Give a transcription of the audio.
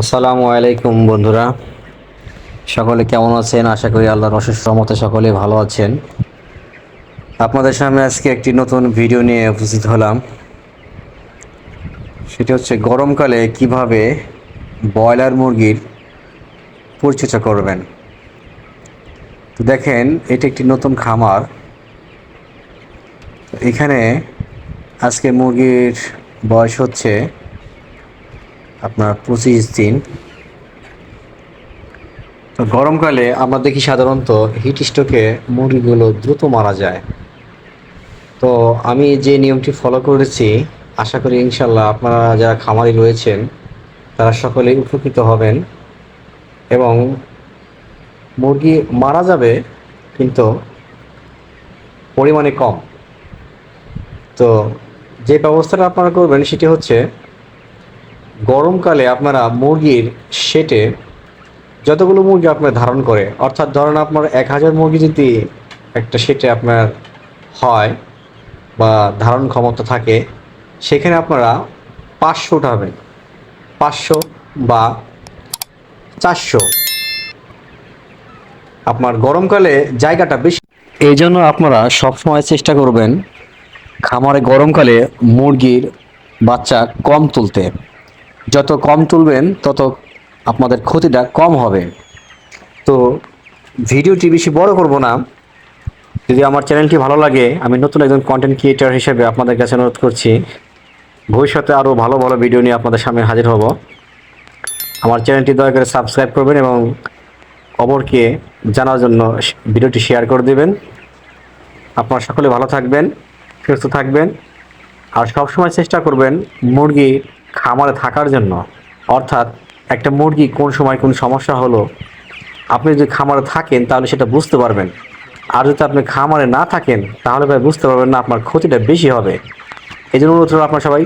আসসালামু আলাইকুম বন্ধুরা। সকলে কেমন আছেন? আশা করি আল্লাহর অশেষ রহমতে সকলে ভালো আছেন। আপনাদের সামনে আজকে একটি নতুন ভিডিও নিয়ে উপস্থিত হলাম। সেটি হচ্ছে গরমকালে কীভাবে ব্রয়লার মুরগির পরিচর্যা করবেন। তো দেখেন, এটি একটি নতুন খামার। এখানে আজকে মুরগির বয়স হচ্ছে আপনার পঁচিশ দিন। তো গরমকালে আমরা দেখি সাধারণত হিট স্ট্রোকে মুরগিগুলো দ্রুত মারা যায়। তো আমি যে নিয়মটি ফলো করেছি, আশা করি ইনশাল্লাহ আপনারা যারা খামারি রয়েছেন, তারা সকলেই উপকৃত হবেন। এবং মুরগি মারা যাবে, কিন্তু পরিমাণে কম। তো যে ব্যবস্থাটা আপনারা করবেন, সেটি হচ্ছে গরমকালে আপনারা মুরগির সেটে যতগুলো মুরগি আপনার ধারণ করে, অর্থাৎ ধরেন আপনার এক হাজার মুরগি যদি একটা সেটে আপনার হয় বা ধারণ ক্ষমতা থাকে, সেখানে আপনারা পাঁচশো উঠাবেন। পাঁচশো বা চারশো। আপনার গরমকালে জায়গাটা বেশি। এই জন্য আপনারা সবসময় চেষ্টা করবেন খামারে গরমকালে মুরগির বাচ্চা কম তুলতে। যত কম তুলবেন, তত আপনাদের ক্ষতিটা কম হবে। তো ভিডিওটি বেশি বড় করব না। যদি আমার চ্যানেলটি ভালো লাগে, আমি নতুন একজন কন্টেন্ট ক্রিয়েটর হিসেবে আপনাদের কাছে অনুরোধ করছি, ভবিষ্যতে আরও ভালো ভালো ভিডিও নিয়ে আপনাদের সামনে হাজির হব। আমার চ্যানেলটি দয়া করে সাবস্ক্রাইব করবেন এবং অপরকে জানার জন্য ভিডিওটি শেয়ার করে দেবেন। আপনারা সকলে ভালো থাকবেন, সুস্থ থাকবেন, আর সবসময় চেষ্টা করবেন মুরগি খামারে থাকার জন্য, অর্থাৎ একটা মুরগি কোন সময় কোন সমস্যা হলো, আপনি যদি খামারে থাকেন তাহলে সেটা বুঝতে পারবেন। আর যদি আপনি খামারে না থাকেন, তাহলে ভাই বুঝতে পারবেন না আপনার ক্ষতিটা বেশি হবে। এই জন্য অনুরোধ আপনার সবাই